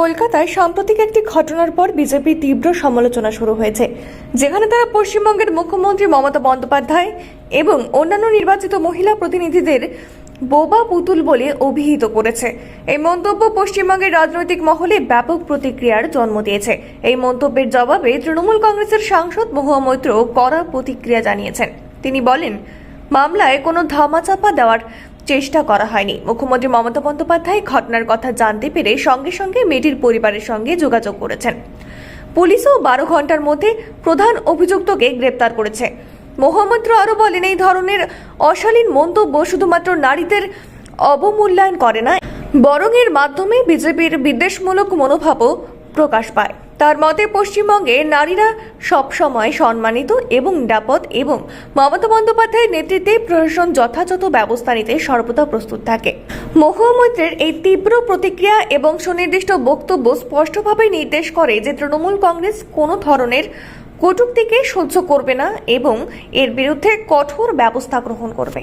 কলকাতায় সাম্প্রতিক একটি ঘটনার পর বিজেপি তীব্র সমালোচনা শুরু হয়েছে, যেখানে তারা পশ্চিমবঙ্গের মুখ্যমন্ত্রী মমতা বন্দ্যোপাধ্যায় এবং অন্যান্য নির্বাচিত মহিলা প্রতিনিধিদের বোবা পুতুল বলে অভিহিত করেছে। এই মন্তব্য পশ্চিমবঙ্গের রাজনৈতিক মহলে ব্যাপক প্রতিক্রিয়ার জন্ম দিয়েছে। এই মন্তব্যের জবাবে তৃণমূল কংগ্রেসের সাংসদ মহুয়া মৈত্র কড়া প্রতিক্রিয়া জানিয়েছেন। তিনি বলেন, মামলায় কোনো ধামাচাপা দেওয়ার চেষ্টা করা হয়নি। মুখ্যমন্ত্রী মমতা বন্দ্যোপাধ্যায় ঘটনার কথা জানতে পেরে সঙ্গে সঙ্গে মেয়েটির পরিবারের সঙ্গে যোগাযোগ করেছেন। পুলিশও বারো ঘণ্টার মধ্যে প্রধান অভিযুক্তকে গ্রেপ্তার করেছে। মোহাম্মদ্র আরও বলেন, এই ধরনের অশালীন মন্তব্য শুধুমাত্র নারীদের অবমূল্যায়ন করে না, বরং এর মাধ্যমে বিজেপির বিদ্বেষমূলক মনোভাবও প্রকাশ পায়। তার মতে পশ্চিমবঙ্গে নারীরা সবসময় সম্মানিত এবং নিরাপদ এবং মমতা বন্দ্যোপাধ্যায়ের নেতৃত্বে প্রশাসন যথাযথ ব্যবস্থা নিতে সর্বদা প্রস্তুত থাকে। মহুয়া মৈত্রের এই তীব্র প্রতিক্রিয়া এবং সুনির্দিষ্ট বক্তব্য স্পষ্টভাবে নির্দেশ করে যে তৃণমূল কংগ্রেস কোনো ধরনের কটূক্তিকে সহ্য করবে না এবং এর বিরুদ্ধে কঠোর ব্যবস্থা গ্রহণ করবে।